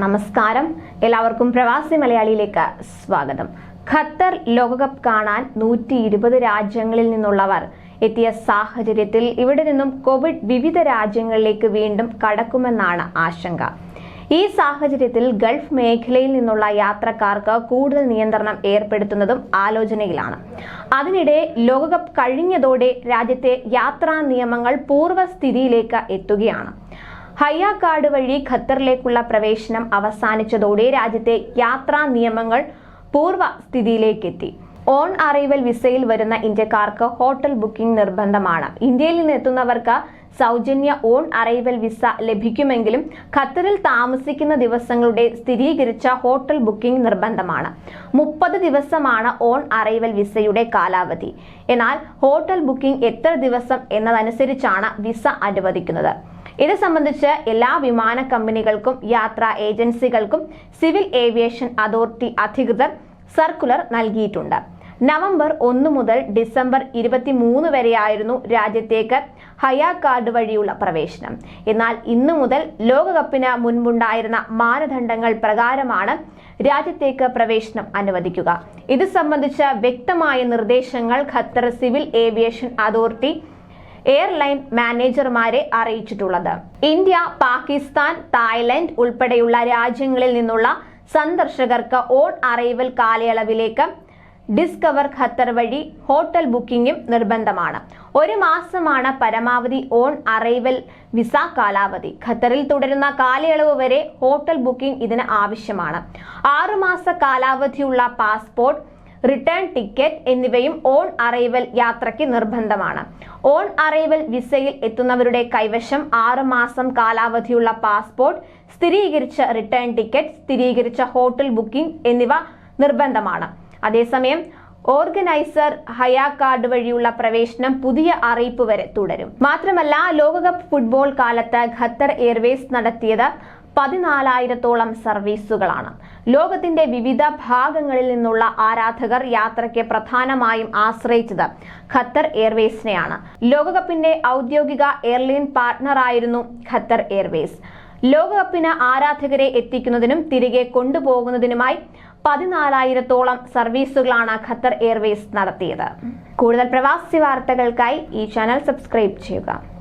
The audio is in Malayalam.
നമസ്കാരം. എല്ലാവർക്കും പ്രവാസി മലയാളിയിലേക്ക് സ്വാഗതം. ഖത്തർ ലോകകപ്പ് കാണാൻ നൂറ്റി ഇരുപത് രാജ്യങ്ങളിൽ നിന്നുള്ളവർ എത്തിയ സാഹചര്യത്തിൽ ഇവിടെ നിന്നും കോവിഡ് വിവിധ രാജ്യങ്ങളിലേക്ക് വീണ്ടും കടക്കുമെന്നാണ് ആശങ്ക. ഈ സാഹചര്യത്തിൽ ഗൾഫ് മേഖലയിൽ നിന്നുള്ള യാത്രക്കാർക്ക് കൂടുതൽ നിയന്ത്രണം ഏർപ്പെടുത്തുന്നതും ആലോചനയിലാണ്. അതിനിടെ ലോകകപ്പ് കഴിഞ്ഞതോടെ രാജ്യത്തെ യാത്രാ നിയമങ്ങൾ പൂർവസ്ഥിതിയിലേക്ക് എത്തുകയാണ്. ഹയ്യ കാർഡ് വഴി ഖത്തറിലേക്കുള്ള പ്രവേശനം അവസാനിച്ചതോടെ രാജ്യത്തെ യാത്രാ നിയമങ്ങൾ പൂർവ സ്ഥിതിയിലേക്കെത്തി ഓൺ അറൈവൽ വിസയിൽ വരുന്ന ഇന്ത്യക്കാർക്ക് ഹോട്ടൽ ബുക്കിംഗ് നിർബന്ധമാണ്. ഇന്ത്യയിൽ നിന്ന് എത്തുന്നവർക്ക് സൗജന്യ ഓൺ അറൈവൽ വിസ ലഭിക്കുമെങ്കിലും ഖത്തറിൽ താമസിക്കുന്ന ദിവസങ്ങളുടെ സ്ഥിരീകരിച്ച ഹോട്ടൽ ബുക്കിംഗ് നിർബന്ധമാണ്. മുപ്പത് ദിവസമാണ് ഓൺ അറൈവൽ വിസയുടെ കാലാവധി. എന്നാൽ ഹോട്ടൽ ബുക്കിംഗ് എത്ര ദിവസം എന്നതനുസരിച്ചാണ് വിസ അനുവദിക്കുന്നത്. ഇത് സംബന്ധിച്ച് എല്ലാ വിമാന കമ്പനികൾക്കും യാത്രാ ഏജൻസികൾക്കും സിവിൽ ഏവിയേഷൻ അതോറിറ്റി അധികൃതർ സർക്കുലർ നൽകിയിട്ടുണ്ട്. നവംബർ ഒന്ന് മുതൽ ഡിസംബർ ഇരുപത്തി മൂന്ന് വരെയായിരുന്നു രാജ്യത്തേക്ക് ഹയ കാർഡ് വഴിയുള്ള പ്രവേശനം. എന്നാൽ ഇന്നു മുതൽ ലോകകപ്പിന് മുൻപുണ്ടായിരുന്ന മാനദണ്ഡങ്ങൾ പ്രകാരമാണ് രാജ്യത്തേക്ക് പ്രവേശനം അനുവദിക്കുക. ഇത് സംബന്ധിച്ച വ്യക്തമായ നിർദ്ദേശങ്ങൾ Qatar civil aviation authority airline മാനേജർമാരെ അറിയിച്ചിട്ടുള്ളത്. ഇന്ത്യ പാകിസ്ഥാൻ തായ്ലൻഡ് ഉൾപ്പെടെയുള്ള രാജ്യങ്ങളിൽ നിന്നുള്ള സന്ദർശകർക്ക് ഓൺ അറൈവൽ കാലയളവിലേക്ക് ഡിസ്കവർ ഖത്തർ വഴി ഹോട്ടൽ ബുക്കിംഗും നിർബന്ധമാണ്. ഒരു മാസമാണ് പരമാവധി ഓൺ അറൈവൽ വിസ കാലാവധി. ഖത്തറിൽ തുടരുന്ന കാലയളവ് വരെ ഹോട്ടൽ ബുക്കിംഗ് ഇതിന് ആവശ്യമാണ്. ആറുമാസ കാലാവധിയുള്ള പാസ്പോർട്ട് റിട്ടേൺ ടിക്കറ്റ് എന്നിവയും ഓൺ അറൈവൽ യാത്രയ്ക്ക് നിർബന്ധമാണ്. ഓൺ അറൈവൽ വിസയിൽ എത്തുന്നവരുടെ കൈവശം ആറ് മാസം കാലാവധിയുള്ള പാസ്പോർട്ട് സ്ഥിരീകരിച്ച റിട്ടേൺ ടിക്കറ്റ് സ്ഥിരീകരിച്ച ഹോട്ടൽ ബുക്കിംഗ് എന്നിവ നിർബന്ധമാണ്. അതേസമയം ഓർഗനൈസർ ഹയാ കാർഡ് വഴിയുള്ള പ്രവേശനം പുതിയ അറിയിപ്പ് വരെ തുടരും. മാത്രമല്ല ലോകകപ്പ് ഫുട്ബോൾ കാലത്ത് ഖത്തർ എയർവേസ് നടത്തിയത് പതിനാലായിരത്തോളം സർവീസുകളാണ്. ലോകത്തിന്റെ വിവിധ ഭാഗങ്ങളിൽ നിന്നുള്ള ആരാധകർ യാത്രയ്ക്ക് പ്രധാനമായും ആശ്രയിച്ചത് ഖത്തർ എയർവേസിനെയാണ്. ലോകകപ്പിന്റെ ഔദ്യോഗിക എയർലൈൻ പാർട്ട്ണറായിരുന്നു ഖത്തർ എയർവേസ്. ലോകകപ്പിന് ആരാധകരെ എത്തിക്കുന്നതിനും തിരികെ കൊണ്ടുപോകുന്നതിനുമായി പതിനാലായിരത്തോളം സർവീസുകളാണ് ഖത്തർ എയർവേസ് നടത്തിയത്. കൂടുതൽ പ്രവാസി വാർത്തകൾക്കായി ഈ ചാനൽ സബ്സ്ക്രൈബ് ചെയ്യുക.